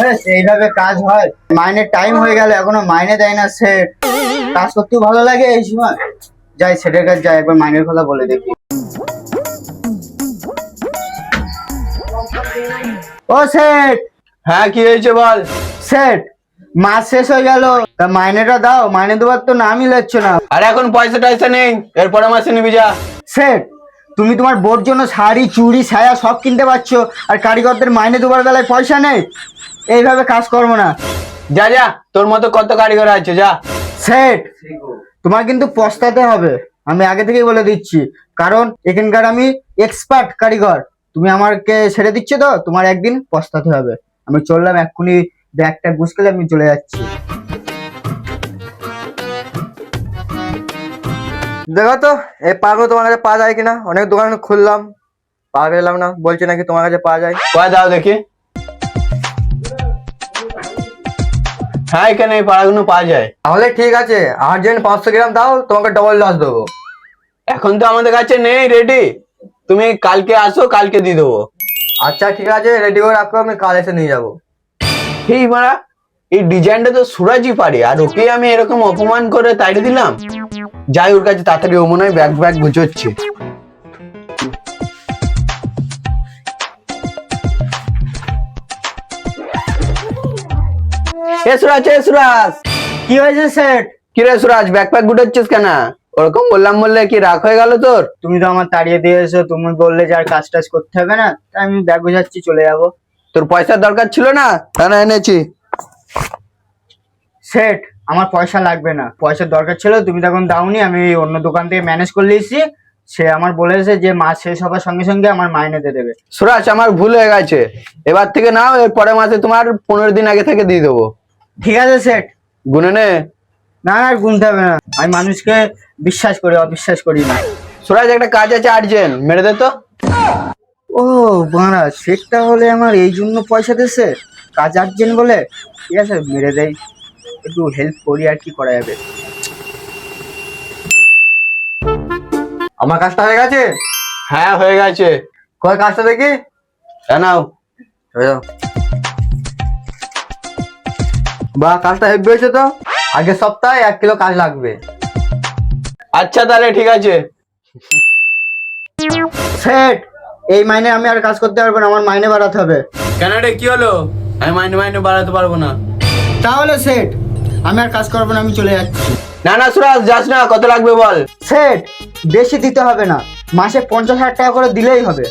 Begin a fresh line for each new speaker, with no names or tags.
হ্যাঁ এইভাবে কাজ হয়। মাইনের টাইম হয়ে গেল এখনও মাইনে দেয় না সেট কাজ করতেও ভালো লাগে এই সময়। যাই সেটের কাছে যাই একবার মাইনের কথা বলে দেখি। ও সেট!
হ্যাঁ কি হয়েছে বল?
সেট মাস শেষ হয়ে গেল। তা মাইনেটা দাও মাইনে দেওয়ার তো নামই লাগছে না।
আর এখন পয়সা টয়সা নেই এরপরে মাসে নিবি যা।
সেট তুমি তোমার বোর জন্য শাড়ি চুড়ি ছায়া সব কিনতে পারছ আর কারিগরদের মাইনে দেওয়ার বেলায় পয়সা নেই। এইভাবে কাজ করব না।
যা যা তোর মতো কত কারিগর আছে যা।
সেট। তোমার কিন্তু পস্তাতে হবে। আমি আগে থেকেই বলে দিচ্ছি। কারণ এখানকার আমি এক্সপার্ট কারিগর। তুমি আমাকে ছেড়ে দিচ্ছ তো তোমার একদিন পস্তাতে হবে। আমি চললাম এক্ষুনি ব্যাগটা গুছকেলে আমি চলে যাচ্ছি।
দেখো তো এই পাগল তোমার কাছে পাওয়া যায় কিনা? অনেক দোকান খুললাম। পাওয়া গেলাম না বলছে নাকি তোমার কাছে পাওয়া যায়।
কয় দাও দেখি। হ্যাঁ এখানে এই পাড়াগুলো পাওয়া যায়।
তাহলে ঠিক আছে আর্জেন্ট পাঁচশো গ্রাম দাও তোমাকে ডবল লস দেবো।
এখন তো আমাদের কাছে নেই রেডি তুমি কালকে আসো কালকে দিয়ে দেবো।
আচ্ছা ঠিক আছে রেডি করে রাখো আমি কাল এসে নিয়ে যাব।
এই মারা এই ডিজাইনটা তো সুরাজই পারে আর ওকে আমি এরকম অপমান করে তাইড়ে দিলাম? যাই ওর কাছে তাড়াতাড়ি ও মনে হয় ব্যাগ ব্যাগ গুছোচ্ছে এ সুরাজ এ সুরাজ।
কি হয়েছে সেট?
কি রে সুরাজ ব্যাগ প্যাক গুটাচ্ছিস কেন? ওরকম বললাম বললে কি রাগ হয়ে গেল তোর?
তুমি তো আমার তাড়িয়ে দিয়েছ তুমি বললে যে আর কাজ টাজ করতে হবে না তাই আমি ব্যাগ গোছাচ্ছি চলে যাব।
তোর পয়সার দরকার ছিল না? তা না এনেছি।
সেট আমার পয়সা লাগবে না। পয়সার দরকার ছিল তুমি তখন দাওনি আমি অন্য দোকান থেকে ম্যানেজ করে নিয়েছি। সে আমার বলেছে যে মাস শেষ হবার সঙ্গে সঙ্গে আমার মাইনে দিয়ে দেবে।
সুরাজ আমার ভুল হয়ে গেছে। এবার থেকে নাও এর পরের মাসে তোমার পনেরো দিন আগে থেকে দিয়ে দেবো।
ঠিক আছে সেট।
গুনে নে।
না না আর গুনতে হবে না। আমি মানুষকে বিশ্বাস করি অবিশ্বাস করি না।
সুরাজ একটা কাজ আছে আর্জেন্ট মেরে দে তো।
ও বাড়া সেটটা হলে আমার এই জন্য পয়সা দিছে কাজ আর্জেন্ট বলে? ঠিক আছে মেরে দেয় একটু হেল্প করি আর কি করা যাবে।
আমার কাজটা হয়ে গেছে?
হ্যাঁ হয়ে গেছে।
কয় কাজটা দেখি?
হ্যাঁ নাও।
হয়ে যাও। বাহ কাজটা হেভি হয়েছে তো? আগের সপ্তাহে এক কিলো কাজ লাগবে।
আচ্ছা তাহলে ঠিক আছে।
সেট এই মাইনে আমি আর কাজ করতে পারব না আমার মাইনে বাড়াতে হবে।
কেন রে কি হলো? আমি মাইনে মাইনে বাড়াতে পারব না।
তাহলে সেট আমি আর কাজ করব না আমি চলে যাচ্ছি।
না না সুরাজ যাস না কত লাগবে বল।
সেট বেশি দিতে হবে না। মাসে পঞ্চাশ হাজার টাকা করে দিলেই হবে।